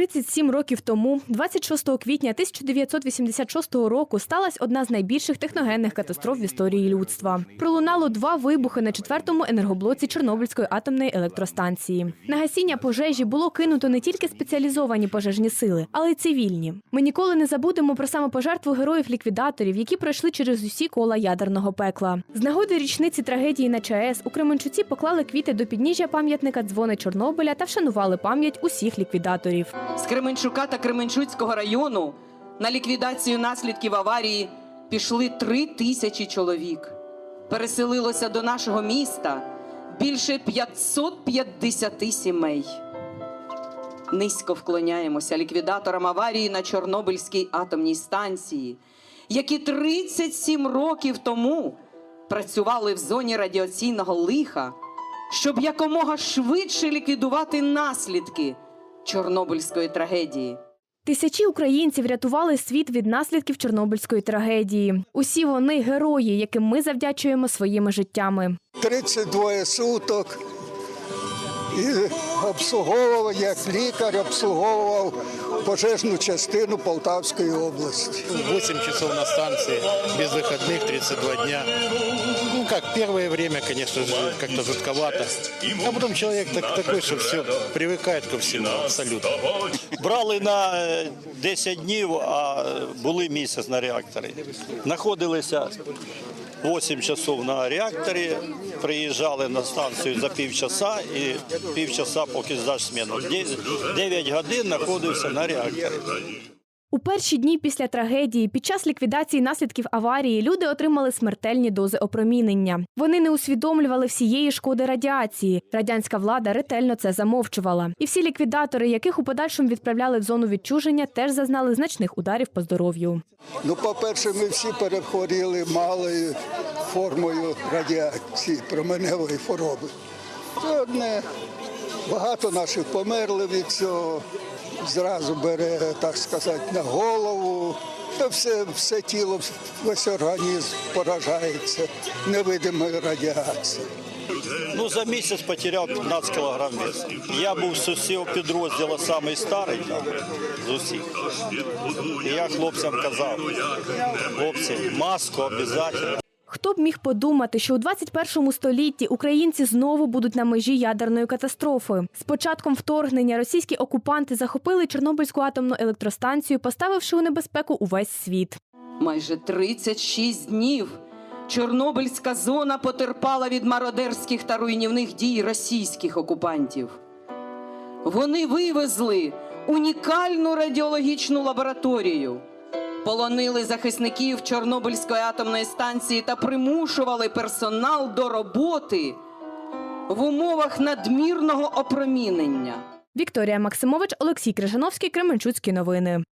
37 років тому, 26 квітня 1986 року, сталася одна з найбільших техногенних катастроф в історії людства. Пролунало два вибухи на четвертому енергоблоці Чорнобильської атомної електростанції. На гасіння пожежі було кинуто не тільки спеціалізовані пожежні сили, але й цивільні. Ми ніколи не забудемо про самопожертву героїв-ліквідаторів, які пройшли через усі кола ядерного пекла. З нагоди річниці трагедії на ЧАЕС у Кременчуці поклали квіти до підніжжя пам'ятника дзвони Чорнобиля та вшанували пам'ять усіх ліквідаторів. З Кременчука та Кременчуцького району на ліквідацію наслідків аварії пішли три тисячі чоловік. Переселилося до нашого міста більше 550 сімей. Низько вклоняємося ліквідаторам аварії на Чорнобильській атомній станції, які 37 років тому працювали в зоні радіаційного лиха, щоб якомога швидше ліквідувати наслідки Чорнобильської трагедії. Тисячі українців рятували світ від наслідків Чорнобильської трагедії. Усі вони герої, яким ми завдячуємо своїми життями. 32 суток і обслуговував як лікар, обслуговував пожежну частину Полтавської області. 8 часов на станции, без выходных, 32 дня. Ну как, первое время, конечно же, как-то жутковато. А потом человек так, такой, что все, привыкает ко всему абсолютно. Брали на е, 10 днів, а були місяць на реакторі. Знаходилися 8 часов на реакторі, приїжджали на станцію за півчаса і півчаса, поки здаш зміну. 9 годин знаходився на реакторі. У перші дні після трагедії, під час ліквідації наслідків аварії, люди отримали смертельні дози опромінення. Вони не усвідомлювали всієї шкоди радіації. Радянська влада ретельно це замовчувала. І всі ліквідатори, яких у подальшому відправляли в зону відчуження, теж зазнали значних ударів по здоров'ю. Ну, по-перше, ми всі перехворіли малою формою радіації, променевої хвороби. Це одне. Багато наших померли від цього. Зразу бере, так сказати, на голову. Та все, все тіло, весь організм поражається невидимою радіацією. Ну, за місяць потеряв 15 кілограм весу. Я був з усього підрозділу самий старий з усіх. І я хлопцям казав, хлопці, маску обов'язково. Хто б міг подумати, що у 21 столітті українці знову будуть на межі ядерної катастрофи? З початком вторгнення російські окупанти захопили Чорнобильську атомну електростанцію, поставивши у небезпеку увесь світ. Майже 36 днів Чорнобильська зона потерпала від мародерських та руйнівних дій російських окупантів. Вони вивезли унікальну радіологічну лабораторію, полонили захисників Чорнобильської атомної станції та примушували персонал до роботи в умовах надмірного опромінення. Вікторія Максимович, Олексій Крижановський, Кременчуцькі новини.